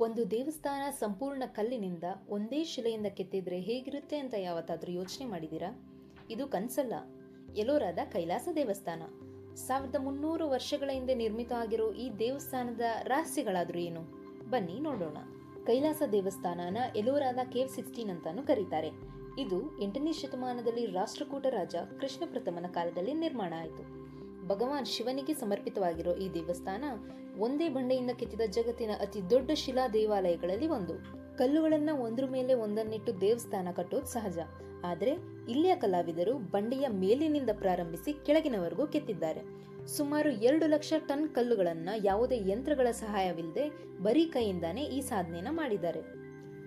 ಒಂದು ದೇವಸ್ಥಾನ ಸಂಪೂರ್ಣ ಕಲ್ಲಿನಿಂದ ಒಂದೇ ಶಿಲೆಯಿಂದ ಕೆತ್ತಿದ್ರೆ ಹೇಗಿರುತ್ತೆ ಅಂತ ಯಾವತ್ತಾದರೂ ಯೋಚನೆ ಮಾಡಿದ್ದೀರಾ? ಇದು ಕನ್ಸಲ್ಲ. ಎಲೋರಾದ ಕೈಲಾಸ ದೇವಸ್ಥಾನ. ಸಾವಿರದ ಮುನ್ನೂರು ವರ್ಷಗಳ ಹಿಂದೆ ನಿರ್ಮಿತ ಆಗಿರೋ ಈ ದೇವಸ್ಥಾನದ ರಹಸ್ಯಗಳಾದರೂ ಏನು? ಬನ್ನಿ ನೋಡೋಣ. ಕೈಲಾಸ ದೇವಸ್ಥಾನನ ಎಲೋರಾದ ಕೇವ್ ಸಿಕ್ಸ್ಟೀನ್ ಅಂತಾನು ಕರೀತಾರೆ. ಇದು ಎಂಟನೇ ಶತಮಾನದಲ್ಲಿ ರಾಷ್ಟ್ರಕೂಟ ರಾಜ ಕೃಷ್ಣ ಪ್ರಥಮನ ಕಾಲದಲ್ಲಿ ನಿರ್ಮಾಣ ಆಯಿತು. ಭಗವಾನ್ ಶಿವನಿಗೆ ಸಮರ್ಪಿತವಾಗಿರೋ ಈ ದೇವಸ್ಥಾನ ಒಂದೇ ಬಂಡೆಯಿಂದ ಕೆತ್ತಿದ ಜಗತ್ತಿನ ಅತಿ ದೊಡ್ಡ ಶಿಲಾ ದೇವಾಲಯಗಳಲ್ಲಿ ಒಂದು. ಕಲ್ಲುಗಳನ್ನ ಒಂದ್ರ ಮೇಲೆ ಒಂದನ್ನಿಟ್ಟು ದೇವಸ್ಥಾನ ಕಟ್ಟೋದು ಸಹಜ. ಆದರೆ ಇಲ್ಲಿಯ ಕಲಾವಿದರು ಬಂಡೆಯ ಮೇಲಿನಿಂದ ಪ್ರಾರಂಭಿಸಿ ಕೆಳಗಿನವರೆಗೂ ಕೆತ್ತಿದ್ದಾರೆ. ಸುಮಾರು ಎರಡು ಲಕ್ಷ ಟನ್ ಕಲ್ಲುಗಳನ್ನ ಯಾವುದೇ ಯಂತ್ರಗಳ ಸಹಾಯವಿಲ್ಲದೆ ಬರೀ ಕೈಯಿಂದಾನೆ ಈ ಸಾಧನೆಯನ್ನು ಮಾಡಿದ್ದಾರೆ.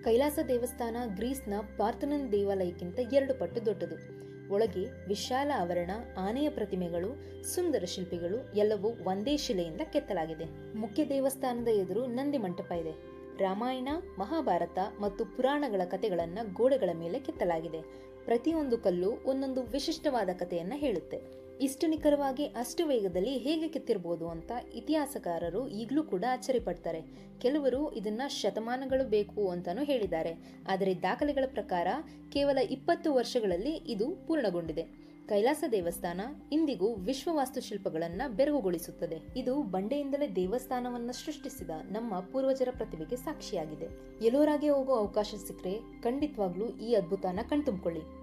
ಕೈಲಾಸ ದೇವಸ್ಥಾನ ಗ್ರೀಸ್ನ ಪಾರ್ಥನನ್ ದೇವಾಲಯಕ್ಕಿಂತ ಎರಡು ಪಟ್ಟು ದೊಡ್ಡದು. ಒಳಗೆ ವಿಶಾಲ ಆವರಣ, ಆನೆಯ ಪ್ರತಿಮೆಗಳು, ಸುಂದರ ಶಿಲ್ಪಿಗಳು ಎಲ್ಲವೂ ಒಂದೇ ಶಿಲೆಯಿಂದ ಕೆತ್ತಲಾಗಿದೆ. ಮುಖ್ಯ ದೇವಸ್ಥಾನದ ಎದುರು ನಂದಿ ಮಂಟಪ ಇದೆ. ರಾಮಾಯಣ, ಮಹಾಭಾರತ ಮತ್ತು ಪುರಾಣಗಳ ಕಥೆಗಳನ್ನು ಗೋಡೆಗಳ ಮೇಲೆ ಕೆತ್ತಲಾಗಿದೆ. ಪ್ರತಿಯೊಂದು ಕಲ್ಲು ಒಂದೊಂದು ವಿಶಿಷ್ಟವಾದ ಕಥೆಯನ್ನು ಹೇಳುತ್ತೆ. ಇಷ್ಟು ನಿಖರವಾಗಿ ಅಷ್ಟು ವೇಗದಲ್ಲಿ ಹೇಗೆ ಕೆತ್ತಿರಬಹುದು ಅಂತ ಇತಿಹಾಸಕಾರರು ಈಗಲೂ ಕೂಡ ಆಶ್ಚರ್ಯಪಡ್ತಾರೆ ಕೆಲವರು ಇದನ್ನ ಶತಮಾನಗಳು ಬೇಕು ಅಂತಾನೂ ಹೇಳಿದ್ದಾರೆ. ಆದರೆ ದಾಖಲೆಗಳ ಪ್ರಕಾರ ಕೇವಲ ಇಪ್ಪತ್ತು ವರ್ಷಗಳಲ್ಲಿ ಇದು ಪೂರ್ಣಗೊಂಡಿದೆ. ಕೈಲಾಸ ದೇವಸ್ಥಾನ ಇಂದಿಗೂ ವಿಶ್ವ ವಾಸ್ತುಶಿಲ್ಪಗಳನ್ನ ಬೆರಗುಗೊಳಿಸುತ್ತದೆ. ಇದು ಬಂಡೆಯಿಂದಲೇ ದೇವಸ್ಥಾನವನ್ನ ಸೃಷ್ಟಿಸಿದ ನಮ್ಮ ಪೂರ್ವಜರ ಪ್ರತಿಭೆಗೆ ಸಾಕ್ಷಿಯಾಗಿದೆ. ಎಲ್ಲೋರಾಗೆ ಹೋಗೋ ಅವಕಾಶ ಸಿಕ್ಕರೆ ಖಂಡಿತವಾಗ್ಲೂ ಈ ಅದ್ಭುತನ ಕಣ್ತುಂಬಿಕೊಳ್ಳಿ.